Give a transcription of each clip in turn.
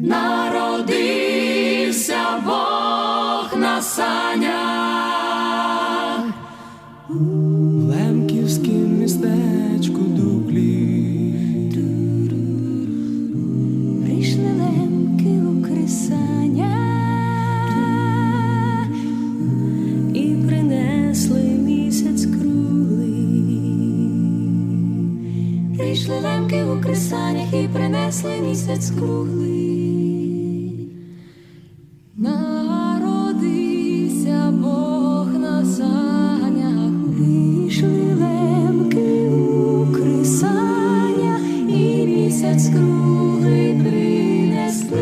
Народився Бог на санях. В Лемківськім містечку дуплі. Прийшли лемки у крисання і принесли місяць круглий. Прийшли лемки у крисанях і принесли місяць круглий. місяць круглий принесли.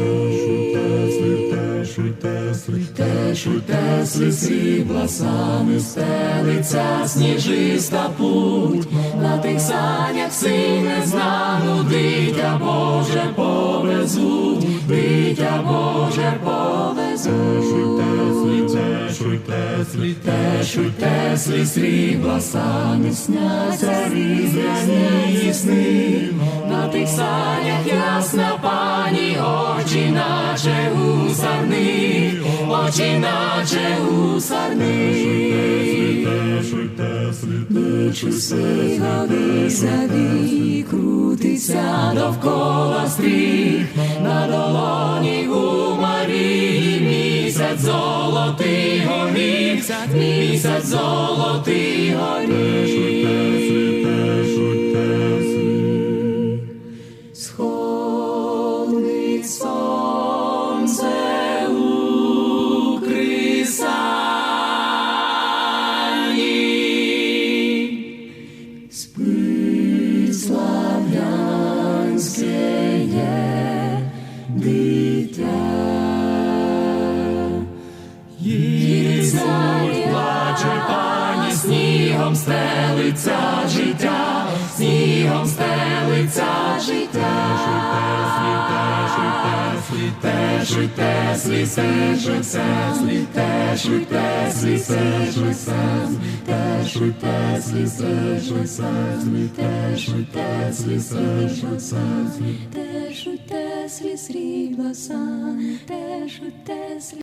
Шуйте, слите, шуйте, слиси, бласами стелиться, сніжиста путь, на тих санях сине знану, дитя Боже повезуть, дитя Боже повезуть. Шуйте, слите, шуйте, слите, шуйте, срібла сами сняться різні сни. Тих санях ясна пані, очі наче у очі наче у сарни. Теслі, теслі, теслі, Сигади сади, крутиться довкола стріх, на долоні у Марії місяць золотий горіх, місяць золотий горіх. Стелиться життя, снігом стелиться життя швидте, свісе, швидсе, світе, швидте, свісе, швидсе, світе, швидте, свісе, швидсе, світе, швидте, свісе, швидсе, світе, швидте, сліз.